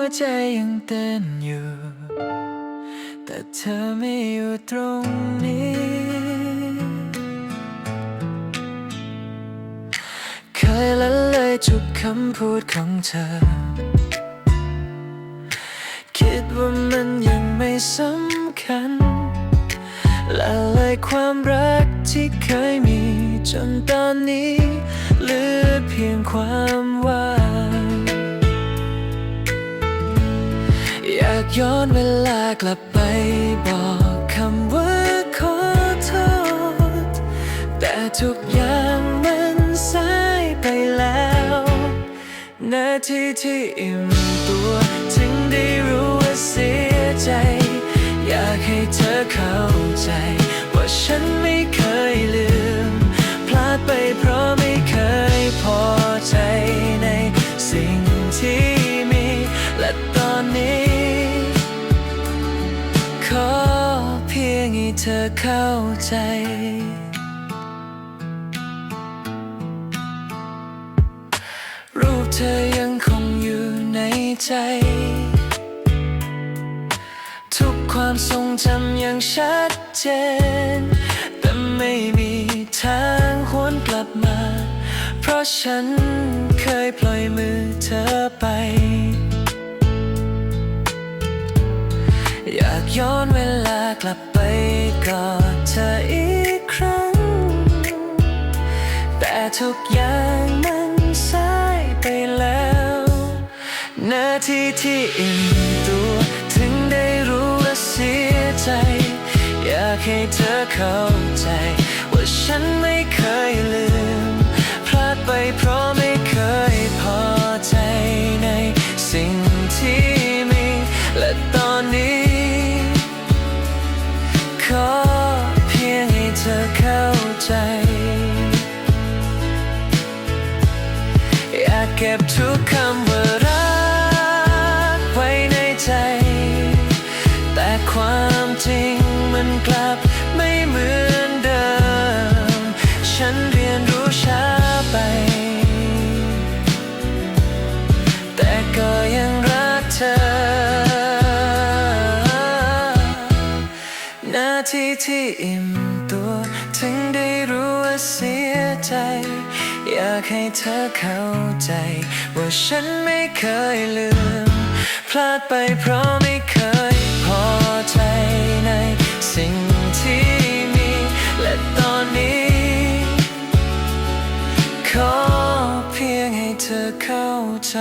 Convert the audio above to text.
วใจยังเต้นอยู่ แต่เธอไม่อยู่ตรงนี้ เคยละเลยทุกคำพูดของเธอ คิดว่ามันยังไม่สำคัญละเลยความรักที่เคยมี จนตอนนี้เหลือเพียงความว่า ย้อนเวลากลับไปบอกคำว่าขอโทษ แต่ทุกอย่างมันสายไปแล้วนาทีที่อิ่มตัว ถึงได้รู้ว่าเสียใจ อยากให้เธอเข้าใจ ว่าฉัน เธอเข้าใจ รูปเธอยังคงอยู่ในใจ ทุกความทรงจำยังชัดเจน แต่ไม่มีทางหวนกลับมา เพราะฉันเคยปล่อยมือเธอไป อยากย้อนเวลา กลับไปกอดเธออีกครั้ง แต่ทุกอย่างมันสายไปแล้วนาทีที่อิ่มตัวถึงได้รู้ว่าเสียใจ อยากให้เธอเข้าใจ ว่าฉันไม่เคยลืม ใจอยากเก็บทุกคำว่ารักไว้ในใจ แต่ความจริงมันกลับไม่เหมือนเดิม ฉันเรียนรู้ช้าไป แต่ก็ยังรักเธอ นาทีที่อิ่มตัวถึงได้ เสียใจ อยากให้เธอเข้าใจ ว่าฉันไม่เคยลืม พลาดไปเพราะไม่เคยพอใจในสิ่งที่มี และตอนนี้ ขอเพียงให้เธอเข้าใจ